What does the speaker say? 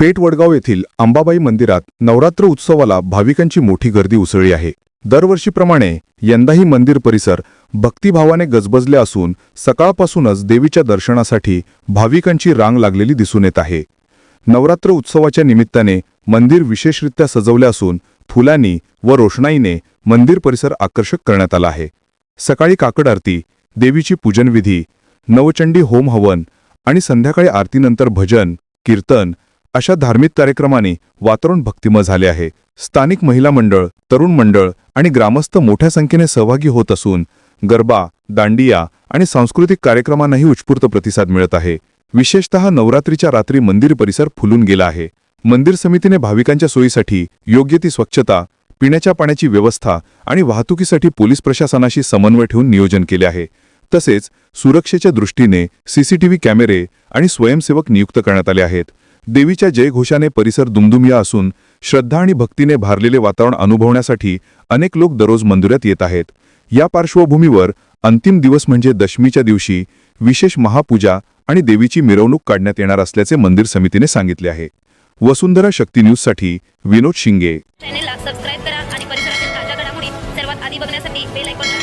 पेठ वडगाव येथील अंबाबाई मंदिरात नवरात्र उत्सवाला भाविकांची मोठी गर्दी उसळली आहे. दरवर्षीप्रमाणे यंदाही मंदिर परिसर भक्तिभावाने गजबजले असून सकाळपासूनच देवीच्या दर्शनासाठी भाविकांची रांग लागलेली दिसून येत आहे. नवरात्र उत्सवाच्या निमित्ताने मंदिर विशेषरित्या सजवले असून फुलांनी व रोषणाईने मंदिर परिसर आकर्षक करण्यात आला आहे. सकाळी काकड आरती देवीची पूजनविधी नवचंडी होम हवन आणि संध्याकाळी आरतीनंतर भजन कीर्तन अशा धार्मिक कार्यक्रमाने वातावरण भक्तिमय झाले आहे. स्थानिक महिला मंडळ तरुण मंडळ आणि ग्रामस्थ मोठ्या संख्येने सहभागी होत असून गरबा दांडिया आणि सांस्कृतिक कार्यक्रमांनाही उत्स्फूर्त प्रतिसाद मिळत आहे. विशेषतः नवरात्रीच्या रात्री मंदिर परिसर फुलून गेला आहे. मंदिर समितीने भाविकांच्या सोयीसाठी योग्य ती स्वच्छता पिण्याच्या पाण्याची व्यवस्था आणि वाहतुकीसाठी पोलीस प्रशासनाशी समन्वय ठेवून नियोजन केले आहे. तसेच सुरक्षेच्या दृष्टीने सीसीटीव्ही कॅमेरे आणि स्वयंसेवक नियुक्त करण्यात आले आहेत. देवीच्या जयघोषाने परिसर दुमदुमिया असून श्रद्धा आणि भक्तीने भारलेले वातावरण अनुभवण्यासाठी अनेक लोक दररोज मंदिरात येत आहेत. या पार्श्वभूमीवर अंतिम दिवस म्हणजे दशमीच्या दिवशी विशेष महापूजा आणि देवीची मिरवणूक काढण्यात येणार असल्याचे मंदिर समितीने सांगितले आहे. वसुंधरा शक्ती न्यूजसाठी विनोद शिंगे. चॅनेलला सबस्क्राईब करा आणि परिसरातील ताज्या घडामोडी सर्वात आधी बघण्यासाठी बेल आयकॉनला